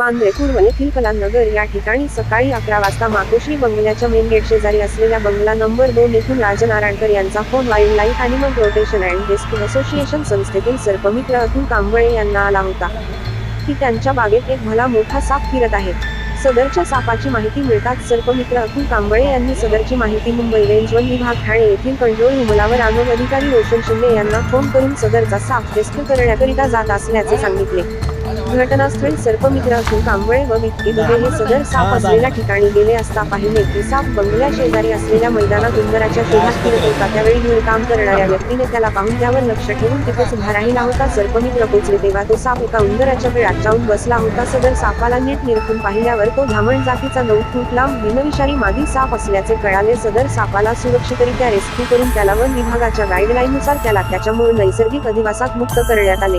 वांद्रेपूर्व येथील कलानगर या ठिकाणी सकाळी अकरा वाजता मातोश्री बंगल्याच्या मेन गेट शेजारी असलेल्या बंगला नंबर दोन येथून राजनारायणकर यांचा phone wild life animal protection and rescue association संस्थेतील सर्पमित्र अतुल कांबळे यांना आला होता. की त्यांच्या बागेत एक भला मोठा साप फिरत आहे. सदरच्या सापाची माहिती मिळताच सर्पमित्र अतुल कांबळे यांनी सदरची माहिती मुंबई रेंज वन विभाग ठाणे येथील कंट्रोल रुमलावर आणून अधिकारी रोशन शिंदे यांना फोन करून सदरचा साप रेस्क्यू करण्याकरिता जात असल्याचे सांगितले. घटनास्थळी सर्पमित्र असून कांबळे व विक्की दुबे हे सदर साप असलेल्या ठिकाणी गेले असता पाहिले. की साप बंगल्या शेजारी असलेल्या मैदानात उंदराच्या शोधात फिरत होता. त्यावेळी काम करणाऱ्या व्यक्तीने त्याला पाहून त्यावर लक्ष ठेवून तिथेच उभा राहिला होता सर्पमित्र पोचले. तेव्हा तो साप एका उंदराच्या वेळात जाऊन बसला होता. सदर सापाला नीट निरखून पाहिल्यावर तो धामण जातीचा नऊ फूट लांब बिनविषारी मादी साप असल्याचे कळाले. सदर सापाला सुरक्षितरित्या रेस्क्यू करून त्याला वन विभागाच्या गाईडलाईननुसार त्याला त्याच्या मूळ नैसर्गिक अधिवासात मुक्त करण्यात आले.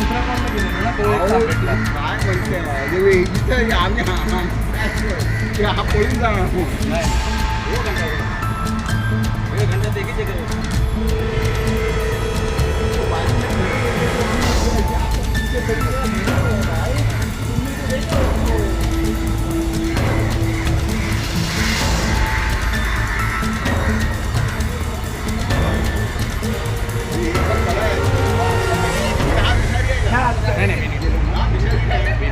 देवी आम्ही हा ते पळून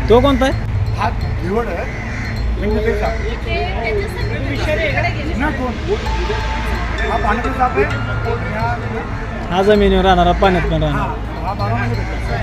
तो कोणता आहे? हा निवड आहे. हा जमिनीवर राहणारा पाण्यात पण हा राहणार